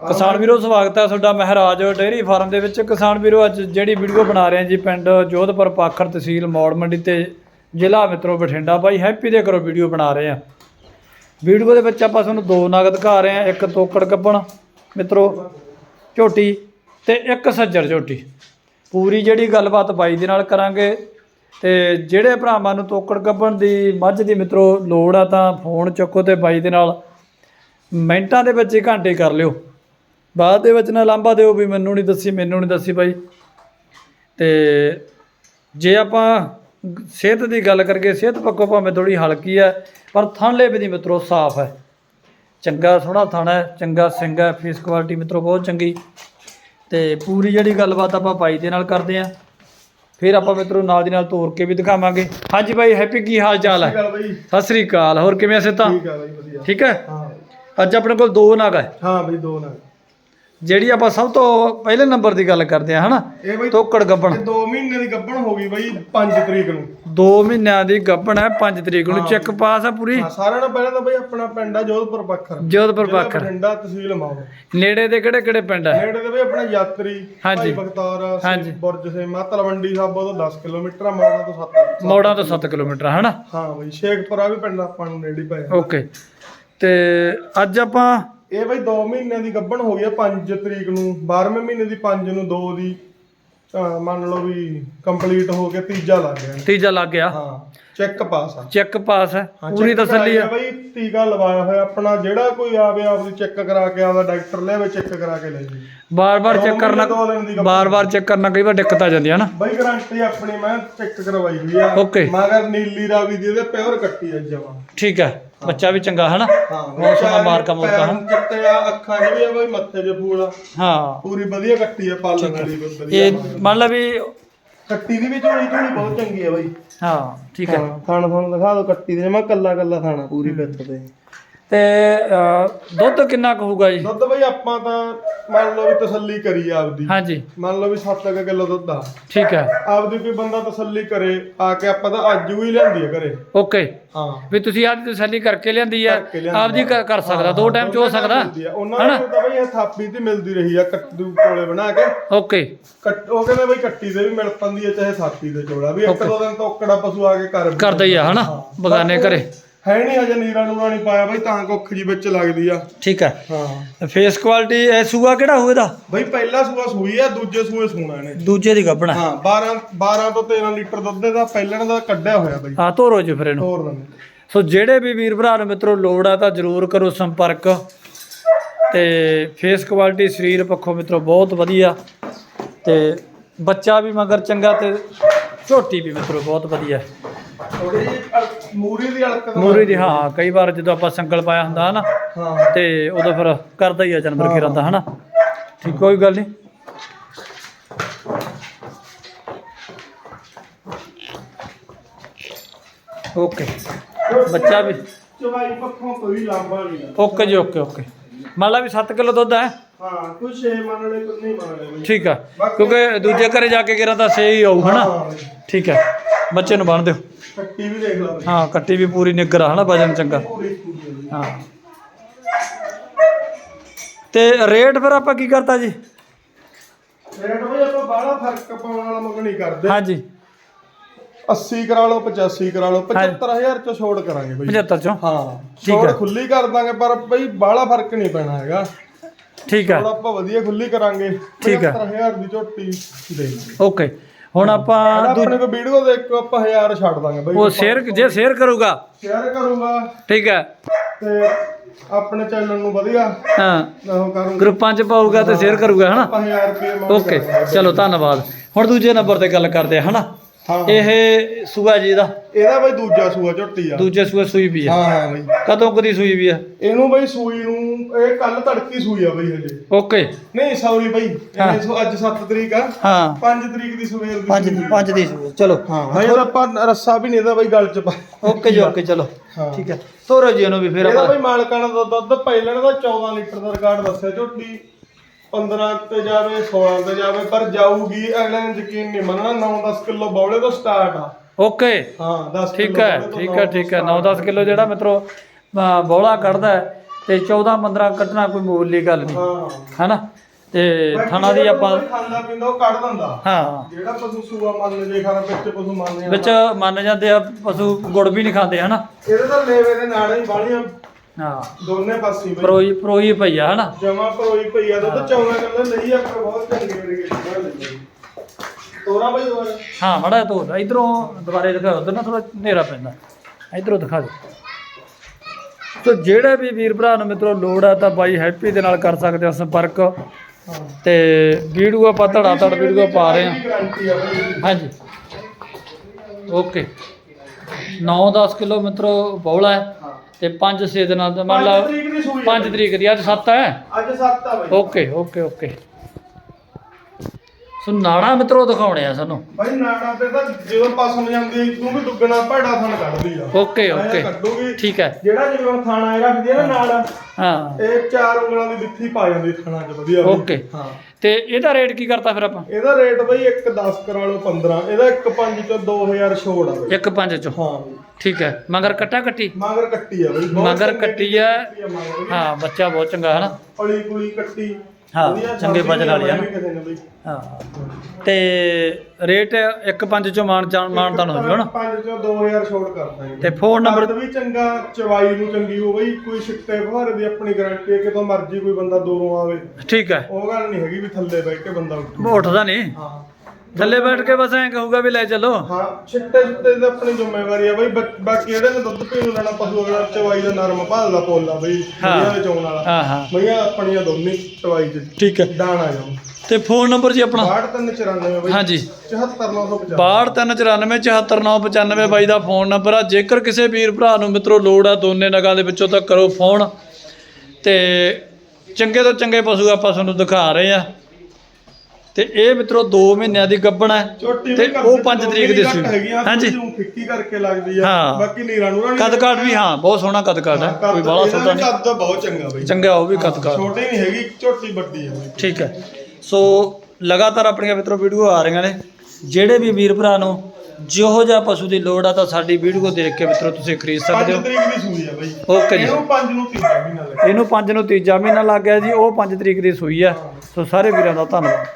ਕਿਸਾਨ ਵੀਰੋ, ਸਵਾਗਤ ਹੈ ਤੁਹਾਡਾ ਮਹਾਰਾਜ ਡੇਅਰੀ ਫਾਰਮ ਦੇ ਵਿੱਚ। ਕਿਸਾਨ ਵੀਰੋ, ਅੱਜ ਜਿਹੜੀ ਵੀਡੀਓ ਬਣਾ ਰਹੇ ਹਾਂ ਜੀ ਪਿੰਡ ਜੋਧਪੁਰ ਪਾਖਰ ਤਹਿਸੀਲ ਮੌੜ ਮੰਡੀ ਤੇ ਜ਼ਿਲ੍ਹਾ ਮਿੱਤਰੋ ਬਠਿੰਡਾ ਬਾਈ। ਹੈਪੀ ਦੇ ਕਰੋ ਵੀਡੀਓ ਬਣਾ ਰਹੇ ਹਾਂ। ਵੀਡੀਓ ਦੇ ਵਿੱਚ ਆਪਾਂ ਤੁਹਾਨੂੰ ਦੋ ਨਗਦ ਦਿਖਾ ਰਹੇ ਹਾਂ, ਇੱਕ ਤੋਕੜ ਕੱਪਣ ਮਿੱਤਰੋ, ਝੋਟੀ ਤੇ ਇੱਕ ਸੱਜਰ ਝੋਟੀ। ਪੂਰੀ ਜਿਹੜੀ ਗੱਲਬਾਤ ਬਾਈ ਦੇ ਨਾਲ ਕਰਾਂਗੇ ਤੇ ਜਿਹੜੇ ਭਰਾਵਾਂ ਨੂੰ ਤੋਕੜ ਕੱਪਣ ਦੀ ਮੱਝ ਦੀ ਮਿੱਤਰੋ ਲੋੜ ਆ ਤਾਂ ਫੋਨ ਚੁੱਕੋ ਤੇ ਬਾਈ ਦੇ ਨਾਲ। ਮਿੰਟਾਂ ਦੇ ਵਿੱਚ ਹੀ ਘੰਟੇ ਕਰ ਲਿਓ। ਬਾਅਦ ਦੇ ਵਿੱਚ ਨਾ ਲਾਂਭਾ ਦਿਓ ਵੀ ਮੈਨੂੰ ਨਹੀਂ ਦੱਸੀ ਮੈਨੂੰ ਨਹੀਂ ਦੱਸੀ ਬਾਈ। ਤੇ ਜੇ ਆਪਾਂ ਸਿਹਤ ਦੀ ਗੱਲ ਕਰਕੇ ਸਿਹਤ ਪੱਖੋਂ ਭਾਵੇਂ ਥੋੜੀ ਹਲਕੀ ਹੈ ਪਰ ਥਣਲੇ ਵੀ ਦੀ ਮਿੱਤਰੋ ਸਾਫ਼ ਹੈ। ਚੰਗਾ ਸੋਹਣਾ ਥਣ ਹੈ ਚੰਗਾ ਸਿੰਘ ਹੈ ਫੇਸ ਕੁਆਲਿਟੀ ਮਿੱਤਰੋ ਬਹੁਤ ਚੰਗੀ। ਤੇ ਪੂਰੀ ਜਿਹੜੀ ਗੱਲਬਾਤ ਆਪਾਂ ਬਾਈ ਦੇ ਨਾਲ ਕਰਦੇ ਆਂ ਫਿਰ ਆਪਾਂ ਮਿੱਤਰੋ ਨਾਲ ਦੀ ਨਾਲ ਤੋੜ ਕੇ ਵੀ ਦਿਖਾਵਾਂਗੇ। ਹਾਂਜੀ ਬਾਈ ਹੈਪੀ ਕੀ ਹਾਲ ਚਾਲ ਹੈ? ਸਤਿ ਸ੍ਰੀ ਅਕਾਲ ਹੋਰ ਕਿਵੇਂ ਸੇ ਤਾਂ ਠੀਕ ਆ ਬਈ ਵਧੀਆ। ਠੀਕ ਹੈ? ਅੱਜ ਆਪਣੇ ਕੋਲ ਦੋ ਨਗ ਹੈ। ਹਾਂ ਬਈ ਦੋ ਨਾ ਜਿਹੜੀ ਆਪਾਂ ਸਭ ਤੋਂ ਪਹਿਲੇ ਨੰਬਰ ਦੀ ਗੱਲ ਕਰਦੇ ਆ ਹਨਾ? ਇਹ ਬਈ ਤੋਕੜ ਗੱਬਣ। ਇਹ 2 ਮਹੀਨੇ ਦੀ ਗੱਭਣ ਹੋ ਗਈ ਬਈ 5 ਤਰੀਕ ਨੂੰ। 2 ਮਹੀਨਿਆਂ ਦੀ ਗੱਬਣ ਹੈ 5 ਤਰੀਕ ਨੂੰ। ਚੈੱਕ ਪਾਸ ਆ ਪੂਰੀ? ਹਾਂ ਸਾਰਿਆਂ ਨਾਲੋਂ ਪਹਿਲਾਂ ਤਾਂ ਬਈ ਆਪਣਾ ਪਿੰਡ ਆ ਜੋਧਪੁਰ ਪੱਖਰ। ਜੋਧਪੁਰ ਜ਼ਿਲ੍ਹਾ ਪਾਖਰ। ਬਠਿੰਡਾ ਤਹਿਸੀਲ ਮਾਓ ਨੇੜੇ ਦੇ ਕਿਹੜੇ ਕਿਹੜੇ ਪਿੰਡ ਹੈ ਨੇੜੇ ਦੇ ਬਈ ਆਪਣਾ ਯਾਤਰੀ ਹਾਂਜੀ। ਭਾਈ ਬਖਤੌਰ ਹਾਂਜੀ। ਬੁਰਜ ਸੇਮਾ ਤਲਵੰਡੀ ਸਾਬੋ ਤੋਂ 10 ਕਿਲੋਮੀਟਰ ਆ ਮੌੜਾ ਤੋਂ 7 ਮੋੜਾਂ ਤੋਂ 7 ਕਿਲੋਮੀਟਰ। ਹਨਾ? ਹਾਂ ਬਈ ਸ਼ੇਖਪੁਰਾ ਵੀ ਪਿੰਡ ਆਪਾਂ ਨੂੰ ਨੇੜੇ ਹੀ ਪਿਆ ਓਕੇ। ਤੇ ਅੱਜ ਆਪਾਂ ਇਹ ਬਈ 2 ਮਹੀਨਿਆਂ ਦੀ ਗੱਭਣ ਹੋ ਗਈ ਆ 5 ਤਰੀਕ ਨੂੰ 12ਵੇਂ ਮਹੀਨੇ ਦੀ 5 ਨੂੰ 2 ਦੀ ਅਹ ਮੰਨ ਲਓ ਵੀ ਕੰਪਲੀਟ ਹੋ ਕੇ ਤੀਜਾ ਲੱਗ ਗਿਆ। ਤੀਜਾ ਲੱਗ ਗਿਆ। ਹਾਂ। ਚੈੱਕ ਪਾਸ ਆ। ਚੈੱਕ ਪਾਸ ਹੈ ਹਾਂ, ਪੂਰੀ check ਤਸੱਲੀ ਹੈ ਬਈ ਟੀਕਾ ਲਵਾਇਆ ਹੋਇਆ। ਆਪਣਾ ਜਿਹੜਾ ਕੋਈ ਆਵੇ ਆਪਦੀ ਚੈੱਕ ਕਰਾ ਕੇ ਆਵੇ ਡਾਕਟਰ ਲਿਆਵੇ ਚੈੱਕ ਕਰਾ ਕੇ ਲੈ ਜੀ। ਬਾਰ-ਬਾਰ ਦੋ ਚੈੱਕ ਮਹੀਨੇ, ਕਰਨਾ ਦੋ ਦਿਨ ਦੀ ਗੱਭਣ। ਬਾਰ-ਬਾਰ ਚੈੱਕ ਕਰਨਾ ਕਈ ਵਾਰ ਦਿੱਕਤ ਆ ਜਾਂਦੀ ਹੈ ਨਾ ਬਈ ਗਰੰਟੀ ਆਪਣੀ ਮੈਂ ਚੈੱਕ ਕਰਵਾਈ ਹੋਈ ਆ। Okay। ਮਗਰ ਨੀਲੀ ਰਾਵੀ ਦੀ ਇਹਦੇ ਪਿਓਰ ਕੱਟੀ ਆ ਜਮਾ। ਠੀਕ ਹੈ। ਬੱਚਾ ਵੀ ਚੰਗਾ ਹੈ ਨਾ ਹਾਂ ਬਹੁਤ ਸੋਹਣਾ ਮਾਰਕਾ ਮੁਰਕਾ ਪੈਰ ਚਿੱਟੇ ਆ ਅੱਖਾਂ 'ਚ ਵੀ ਆ ਬਈ ਮੱਥੇ 'ਚ ਫੂਲ ਆ। ਹਾਂ। ਪੂਰੀ ਵਧੀਆ ਕੱਟੀ ਆ ਪਾਲਣ ਵਾਲੀ ਬਈ ਵਧੀਆ ਇਹ ਮੰਨ ਲਾ ਵੀ ਕੱਟੀ ਦੀ ਵੀ ਝੋਲੀ ਝੋਲੀ ਬਹੁਤ ਚੰਗੀ ਆ ਬਈ। ਹਾਂ ਠੀਕ ਹੈ ਹਾਂ ਥਾਣ ਥਾਣ ਦਿਖਾ ਦਿਓ ਕੱਟੀ ਦੇ। ਮੈਂ ਕੱਲਾ ਕੱਲਾ ਥਾਣਾ ਪੂਰੀ ਪਿੱਤ ਤੇ। ਤੇ ਅਹ, ਦੁੱਧ ਕਿੰਨਾ ਕੁ ਹੋਊਗਾ ਜੀ? ਦੁੱਧ ਬਈ ਆਪਾਂ ਤਾਂ ਮੰਨ ਲਓ ਵੀ ਤਸੱਲੀ ਕਰੀ ਆ ਆਪਦੀ। ਹਾਂਜੀ। ਮੰਨ ਲਓ ਵੀ 7 ਕਿਲੋ ਦੁੱਧ ਆ। ਠੀਕ ਹੈ। ਆਪਦੀ ਕੋਈ ਬੰਦਾ ਤਸੱਲੀ ਕਰੇ ਆ ਕੇ ਆਪਾਂ ਤਾਂ ਅੱਜ ਹੀ ਲਿਆਂਦੀ ਆ ਘਰੇ। ਓਕੇ। ਹਾਂ। ਵੀ ਤੁਸੀਂ ਆਪ ਤਸੱਲੀ ਕਰਕੇ ਲਿਆਂਦੀ ਹੈ ਕਰਕੇ ਲਿਆਂਦੀ ਕਰ ਕਰ ਸਕਦਾ ਦੋ ਟਾਈਮ ਚ ਹੋ ਸਕਦਾ। ਮਿਲਦੀ ਆ। ਉਹਨਾਂ ਨੂੰ ਤਾਂ ਬਈ ਇਹ ਥਾਪੀ ਤੇ ਮਿਲਦੀ ਰਹੀ ਆ ਕੱਟੂ ਕੋਲੇ ਬਣਾ ਕੇ। ਓਕੇ। ਕੱਟ ਉਹ ਕਹਿੰਦੇ ਬਈ ਕੱਟੀ ਦੇ ਵੀ ਮਿਲ ਪੰਦੀ ਆ ਚਾਹੇ ਥਾਪੀ ਦੇ ਚੋਲਾ ਵੀ ਇੱਕ ਦੋ ਦਿਨ ਤੋਂ ਔਕੜਾ ਪਸ਼ੂ ਆ ਕੇ ਕਰ ਕਰਦਾ ਹੀ ਆ ਹਨਾ? ਬਗਾਨੇ ਘਰੇ। ਹੈ ਨਹੀਂ ਹਜੇ ਨੀਰਾ ਨੂਰਾ ਨਹੀਂ ਪਾਇਆ ਬਈ ਤਾਂ ਕੁੱਖ ਜੀ ਵਿੱਚ ਲੱਗਦੀ ਆ। ਠੀਕ ਹੈ। ਹਾਂ ਫੇਸ ਕੁਆਲਿਟੀ ਇਹ ਸੂਆ ਕਿਹੜਾ ਹੋਊ ਇਹਦਾ? ਬਈ ਪਹਿਲਾ ਸੂਆ ਸੂਈ ਆ ਦੂਜੇ ਸੂਏ ਸੂਣਾ ਇਹਨੇ। ਦੂਜੇ ਦੀ ਗੱਬਣਾ ਹਾਂ 12 12 ਤੋਂ 13 ਲੀਟਰ ਦੁੱਧ ਦਾ ਪਹਿਲਣ ਦਾ ਕੱਢਿਆ ਹੋਇਆ ਬਈ। ਆ ਧੋਰੋ ਜੀ ਫਿਰ ਇਹਨੂੰ। ਹੋਰ ਦੰਦੇ। ਸੋ ਜਿਹੜੇ ਵੀ ਵੀਰ ਭਰਾ ਨੂੰ ਮਿੱਤਰੋ ਲੋੜ ਆ ਤਾਂ ਜਰੂਰ ਕਰੋ ਸੰਪਰਕ। ਤੇ ਫੇਸ ਕੁਆਲਿਟੀ ਸਰੀਰ ਪੱਖੋਂ ਮਿੱਤਰੋ ਬਹੁਤ ਵਧੀਆ। ਤੇ ਬੱਚਾ ਵੀ ਮਗਰ ਚੰਗਾ ਤੇ ਝੋਟੀ ਵੀ ਮਿੱਤਰੋ ਬਹੁਤ ਵਧੀਆ। ਥੋੜੀ ਜਿਹੀ ਮੂਰੀ ਦੀ ਅਲਕ ਤਾਂ ਮੂਰੀ ਦੀ ਹਾਂ। ਕਈ ਵਾਰ ਜਦੋਂ ਆਪਾਂ ਸੰਗਲ ਪਾਇਆ ਹੁੰਦਾ ਹਨਾ ਹਾਂ। ਤੇ ਉਦੋਂ ਫਿਰ ਕਰਦਾ ਹੀ ਆ ਜਾਨਵਰ ਕਿਰਾਂ ਦਾ ਹਨਾ। ਠੀਕ ਕੋਈ ਗੱਲ ਨਹੀਂ ਓਕੇ। ਬੱਚਾ ਵੀ ਚਵਾਈ ਪੱਖੋਂ ਕੋਈ ਲਾਂਭਾ ਨਹੀਂ ਆ। ਓਕੇ ਜੀ ਓਕੇ ਓਕੇ। ਮੰਨ ਲਾ ਵੀ 7 ਕਿਲੋ ਦੁੱਧ ਹੈ। ਹਾਂ ਕੁਝ ਛੇ ਮੰਨ ਲੈ ਕੁਝ ਨਹੀਂ ਮੰਨ ਲੈ ਬਈ ਠੀਕ ਆ ਕਿਉਂਕਿ ਦੂਜੇ ਘਰੇ ਜਾ ਕੇ ਕਿਰਾਂ ਤਾਂ ਸਹੀ ਆਊ ਹਨਾ। ਠੀਕ ਹੈ ਬੱਚੇ ਨੂੰ ਬੰਨ ਦਿਓ। ਕੱਟੀ ਵੀ ਦੇਖ ਲਾ ਬਈ ਹਾਂ ਕੱਟੀ ਵੀ ਪੂਰੀ ਨਿੱਗਰ ਆ ਹਨਾ ਵਜਨ ਚੰਗਾ। ਹਾਂ। ਤੇ ਰੇਟ ਫਿਰ ਆਪਾਂ ਕੀ ਕਰਤਾ ਜੀ? ਰੇਟ ਬਈ ਆਪਾਂ ਬਾਹਲਾ ਫ਼ਰਕ ਪਾਉਣ ਵਾਲਾ ਮੰਗ ਨਹੀਂ ਕਰਦੇ। ਹਾਂਜੀ। 80 ਕਰਾ ਲਓ 85 ਕਰਾ ਲਓ 75000 ਚ ਛੋੜ ਕਰਾਂਗੇ ਬਈ। 75 ਚੋਂ? ਹਾਂ ਠੀਕ ਛੋੜ ਹੈ। ਖੁੱਲੀ ਕਰ ਦਾਂਗੇ ਪਰ ਬਈ ਬਾਹਲਾ ਫ਼ਰਕ ਨਹੀਂ ਪੈਣਾ ਹੈਗਾ। ਠੀਕ ਹੈ ਆਪਾਂ ਵਧੀਆ ਖੁੱਲੀ ਕਰਾਂਗੇ। ਠੀਕ ਹੈ। 75000 ਦੀ ਝੋਟੀ ਦੇ ਓਕੇ। ਹੁਣ ਆਪਾਂ ਦੂ- ਆਪਣੇ ਕੋ ਵੀਡੀਓ ਦੇਖੋ ਆਪਾਂ 1000 ਛੱਡ ਦਾਂਗੇ ਬਈ। ਉਹ ਸ਼ੇਅਰ ਜੇ ਸ਼ੇਅਰ ਕਰੂਗਾ। ਸ਼ੇਅਰ ਕਰੂੰਗਾ। ਠੀਕ ਹੈ। ਤੇ ਆਪਣੇ ਚੈਨਲ ਨੂੰ ਵਧੀਆ। ਹਾਂ। ਉਹ ਕਰੂੰਗਾ। ਗਰੁੱਪਾਂ 'ਚ ਪਾਊਗਾ ਤੇ ਸ਼ੇਅਰ ਕਰੂਗਾ ਹਨਾ? ਆਪਾਂ 1000 ਰੁਪਏ ਓਕੇ ਚਲੋ ਧੰਨਵਾਦ। ਹੁਣ ਦੂਜੇ ਨੰਬਰ ਤੇ ਗੱਲ ਕਰਦੇ ਆ ਹਨਾ? ਹਾਂ। ਇਹ ਸੂਆ ਜੀ ਦਾ। ਇਹਦਾ ਬਈ ਦੂਜਾ ਸੂਆ ਝੋਟੀ ਆ। ਦੂਜੇ ਸੂਏ ਸੂਈ ਵੀ ਆ। ਹਾਂ ਹਾਂ ਬਈ। ਕਦੋਂ ਕਦੀ ਸੂਈ ਵੀ ਆ? ਇਹਨੂੰ ਬਈ ਸੂਈ ਨੂੰ ਇਹ ਕੱਲ ਤੜਕੀ ਸੂਈ ਆ ਬਈ ਹਜੇ। ਓਕੇ। ਨਹੀਂ ਸੌਰੀ ਬਈ। ਹਾਂ। ਇਹ ਸੋ ਅੱਜ 7 ਤਰੀਕ ਆ। ਹਾਂ। 5 ਤਰੀਕ ਦੀ ਸਵੇਰ ਦੀ ਪੰਜ ਸੂਈ। ਪੰਜ ਦੀ ਸੂਈ। ਚਲੋ। ਹਾਂ ਹਜੇ ਤਾਂ ਆਪਾਂ ਰੱਸਾ ਵੀ ਨਹੀਂ ਇਹਦਾ ਬਈ ਗਲ ਚ ਪਾ ਓਕੇ ਜੀ ਓਕੇ ਚਲੋ। ਹਾਂ। ਠੀਕ ਹੈ ਤੋਰੋ ਜੀ ਇਹਨੂੰ ਵੀ ਫਿਰ ਇਹਦਾ ਆਪਾਂ। ਬਈ ਮਾਲਕਾਂ ਦਾ ਦੁੱਧ ਪਹਿਲਣ ਦਾ 14 ਲੀਟਰ ਦਾ ਰਿਕਾਰਡ ਦੱਸਿਆ ਝੋਟੀ। 15 ਤੇ ਜਾਵੇ 16 ਤੇ ਜਾਵੇ ਪਰ ਜਾਊਗੀ ਅਗਲੇ ਨੂੰ ਯਕੀਨ ਨਹੀਂ ਮੰਨਣਾ 9-10 ਕਿਲੋ ਬੌਲੇ ਤੋਂ ਸਟਾਰਟ ਆ। ਓਕੇ। ਹਾਂ 10 ਠੀਕ ਹੈ ਠੀਕ ਹੈ ਠੀਕ ਹੈ 9-10 ਕਿਲੋ ਜਿਹੜਾ ਮਿੱਤਰੋ ਬੌਲਾ ਕੱਢਦਾ ਤੇ 14 15 ਕੱਢਣਾ ਕੋਈ ਮੁੱਲੀ ਗੱਲ ਨਹੀਂ ਹੈਨਾ? ਤੇ ਥਣਾ ਦੀ ਆਪਾਂ ਖਾਂਦਾ ਪੀਂਦਾ ਉਹ ਕੱਢ ਦਿੰਦਾ। ਹਾਂ। ਜਿਹੜਾ ਪਸ਼ੂ ਸੂਆ ਮੰਨ ਜੇ ਖਾਣਾ ਵਿੱਚ ਪਸ਼ੂ ਮੰਨ ਵਿੱਚ ਮੰਨ ਜਾਂਦੇ ਆ ਪਸ਼ੂ ਗੁੜ ਵੀ ਨਹੀਂ ਖਾਂਦੇ ਹਨਾ? ਇਹਦੇ ਤਾਂ ਲੇਵੇ ਦੇ ਨਾੜੇ ਹੀ ਬਾਲੀਆਂ ਹਾਂ। ਦੋਨੇ ਪਾਸੇ ਬਈ। ਪਰੋਈ ਪਰੋਈ ਪਈ ਆ ਹਨਾ? ਜਮਾ ਪਰੋਈ ਪਈ ਆ। ਦੁੱਧ ਚੌਣਾ ਕਹਿੰਦਾ ਨਹੀਂ ਆਪਣੇ ਬਹੁਤ ਚੰਗੇ ਮੇਰੇ ਤੋਰਾ ਬਈ ਦੁਬਾਰਾ। ਹਾਂ ਮੜਾ ਧੋ ਇਧਰੋਂ ਦੁਬਾਰੇ ਦਿਖਾ ਉਧਰ ਨਾ ਥੋੜਾ ਹਨੇਰਾ ਪੈਂਦਾ। ਇਧਰੋਂ ਦਿਖਾ ਦੇ ਤੋ ਜਿਹੜੇ ਵੀ ਵੀਰ ਭਰਾ ਨੂੰ ਮਿੱਤਰੋ ਲੋੜ ਆ ਤਾਂ ਬਾਈ ਹੈਪੀ ਦੇ ਨਾਲ ਕਰ ਸਕਦੇ ਹੋ ਸੰਪਰਕ। ਤੇ ਵੀਡੀਓ ਆਪਾਂ ਧੜਾ ਧੜ ਵੀਡੀਓ ਪਾ ਰਹੇ ਹਾਂ। ਹਾਂਜੀ। ਓਕੇ। 9-10 ਕਿਲੋ ਮਿੱਤਰੋ ਬੌਲਾ ਹੈ। ਤੇ 5-6 ਦਿਨਾਂ ਦਾ ਮੰਨ ਪੰਜ ਲਾ ਤਰੀਕ ਦੀ ਸੂਈ 5 ਤਰੀਕ ਦੀ ਅੱਜ 7 ਹੈ? ਅੱਜ ਸੱਤ ਆ ਬਈ। Okay okay okay. ਸੋ ਨਾੜਾ ਮਿੱਤਰੋ ਦਿਖਾਉਣੇ ਆ ਸਾਨੂੰ। ਬਈ ਨਾੜਾ ਤੇ ਤਾਂ ਜਦੋਂ ਪਸਮ ਜਾਂਦੀ ਤੂੰ ਵੀ ਦੁੱਗਣਾ ਭੜਾ ਥਣ ਕੱਢਦੀ ਆ। Okay okay. ਕੱਢੂਗੀ। ਠੀਕ ਹੈ। ਜਿਹੜਾ ਜਿਵੇਂ ਖਾਣਾ ਇਹ ਰੱਖਦੀ ਆ ਨਾ ਹਾਂ। ਇਹ ਚਾਰ ਉਂਗਲਾਂ ਦੀ ਵਿੱਥੀ ਪਾ ਜਾਂਦੀ ਖਾਣਾ ਚ ਵਧੀਆ। ਓਕੇ। ਹਾਂ। ਤੇ ਇਹਦਾ ਰੇਟ ਕੀ ਕਰਤਾ ਫਿਰ ਆਪਾਂ? ਇਹਦਾ ਰੇਟ ਬਈ 1 10 ਕਰਾ ਲਓ 15 ਇਹਦਾ 1 5 ਚੋਂ 2000 ਛੋੜ ਆ ਬਈ। ਇੱਕ ਪੰਜ ਚੋਂ। ਹਾਂ। ਠੀਕ ਹੈ। ਮਗਰ ਕੱਟਾ ਕੱਟੀ? ਮਗਰ ਕੱਟੀ ਆ ਬਈ ਮਗਰ ਕੱਟੀ ਆ। ਹਾਂ ਬੱਚਾ ਬਹੁਤ ਚੰਗਾ ਹੈ ਨਾ ਪਲੀ ਪੁਲੀ ਕੱਟੀ। ਹਾਂ, ਚੰਗੇ ਵਜਨ ਵਾਲੀ ਆ ਨਾ। ਕਿਸੇ ਨੇ ਬਈ। ਹਾਂ। ਤੇ ਰੇਟ ਇੱਕ ਪੰਜ ਚੋਂ ਮਾਨ ਮਾਨ ਤਾਂ ਹੋ ਜਾਓ ਨਾ? 5 ਚੋਂ 2000 ਛੋੜ ਕਰਦਾ ਜੀ। ਤੇ ਫੋਨ ਨੰਬਰ ਵੀ ਚੰਗਾ ਚਵਾਈ ਨੂੰ ਚੰਗੀ ਹੋ ਬਈ ਕੋਈ ਛਿੱਟੇ ਫੁਹਾਰੇ ਦੀ ਆਪਣੀ ਗਾਰੰਟੀ ਹੈ ਕਿਤੋਂ ਮਰਜ਼ੀ ਕੋਈ ਬੰਦਾ ਦੂਰੋਂ ਆਵੇ। ਠੀਕ ਹੈ। ਉਹ ਗੱਲ ਨਹੀਂ ਹੈਗੀ ਵੀ ਥੱਲੇ ਬਹਿ ਕੇ ਬੰਦਾ ਉੱਠਦਾ ਨਹੀਂ। ਹਾਂ। ਥੱਲੇ ਬੈਠ ਕੇ ਬਸ ਐਂ ਕਹੂਗਾ ਵੀ ਲੈ ਚੱਲੋ। ਹਾਂ ਛਿੱਟੇ ਛਿੱਟੇ ਦੀ ਆਪਣੀ ਜ਼ਿੰਮੇਵਾਰੀ ਆ ਬਈ ਬਾ- ਬਾਕੀ ਇਹਦੇ ਨੇ ਦੁੱਧ ਪੀਣ ਲੈਣਾ ਪਸ਼ੂ ਅਗਲਾ ਚਵਾਈ ਦਾ ਨਰਮ ਭਾਲਦਾ ਪੋਲਾ ਬਈ ਹਾਂ। ਮਈਆਂ ਦੇ ਚੋਣ ਵਾਲਾ। ਹਾਂ ਹਾਂ। ਮਈਆਂ ਆਪਣੀਆਂ ਦੋਨੇ ਚਵਾਈ ਚ ਠੀਕ ਹੈ। ਦਾਣਾ ਜਾਉ ਤੇ ਫੋਨ ਨੰਬਰ ਜੀ ਆਪਣਾ? 6394 ਬਈ। ਹਾਂਜੀ। 74950 629494 ਬਾਈ ਦਾ ਫੋਨ ਨੰਬਰ ਆ। ਜੇਕਰ ਕਿਸੇ ਵੀਰ ਭਰਾ ਨੂੰ ਮਿੱਤਰੋ ਲੋੜ ਆ ਦੋਨੇ ਨਗਾਂ ਦੇ ਵਿੱਚੋਂ ਤਾਂ ਕਰੋ ਫੋਨ। ਤੇ ਚੰਗੇ ਤੋਂ ਚੰਗੇ ਪਸ਼ੂ ਆਪਾਂ ਤੁਹਾਨੂੰ ਦਿਖਾ ਰਹੇ ਆ। ਤੇ ਇਹ ਮਿੱਤਰੋ 2 ਮਹੀਨਿਆਂ ਦੀ ਗੱਬਣ ਹੈ ਤੇ ਉਹ 5 ਤਰੀਕ ਦੀ ਸੀ। ਹਾਂਜੀ। ਫਿੱਕੀ ਕਰਕੇ ਲੱਗਦੀ ਆ। ਬਾਕੀ ਨੀਰਾ ਨੂਰਾ ਕਦ ਕਾਠ ਵੀ ਹਾਂ ਬਹੁਤ ਸੋਹਣਾ ਕਦ ਕਾਠ ਹੈ। ਕੋਈ ਬਾਹਲਾ ਛੋਟਾ ਨਹੀਂ। ਕੱਦ ਬਹੁਤ ਚੰਗਾ ਬਈ। ਚੰਗਾ ਉਹ ਵੀ ਕਦ ਕਾਠ। ਛੋਟੀ ਨਹੀਂ ਹੈਗੀ ਝੋਟੀ ਵੱਡੀ ਹੈ ਠੀਕ ਹੈ। ਸੋ ਲਗਾਤਾਰ ਆਪਣੀਆਂ ਮਿੱਤਰੋ ਵੀਡੀਓ ਆ ਰਹੀਆਂ ਨੇ। ਜਿਹੜੇ ਵੀ ਵੀਰ ਭਰਾ ਨੂੰ ਜਿਹੋ ਜਿਹਾ ਪਸ਼ੂ ਦੀ ਲੋੜ ਆ ਤਾਂ ਸਾਡੀ ਵੀਡੀਓ ਦੇਖ ਕੇ ਮਿੱਤਰੋ ਤੁਸੀਂ ਖਰੀਦ ਸਕਦੇ 5 ਹੋ। ਤਰੀਕ ਦੀ ਸੂਈ ਆ ਬਈ। ਓਕੇ ਜੀ। ਇਹਨੂੰ 5 ਨੂੰ ਤੀਜਾ ਮਹੀਨਾ ਲੱਗਿਆ। ਇਹਨੂੰ 5 ਨੂੰ ਤੀਜਾ ਮਹੀਨਾ ਲੱਗ ਗਿਆ ਜੀ ਉਹ 5 ਤਰੀਕ ਦੀ ਸੂਈ ਆ। ਸੋ ਸਾਰੇ ਵੀਰਾਂ ਦਾ ਧੰਨਵਾਦ।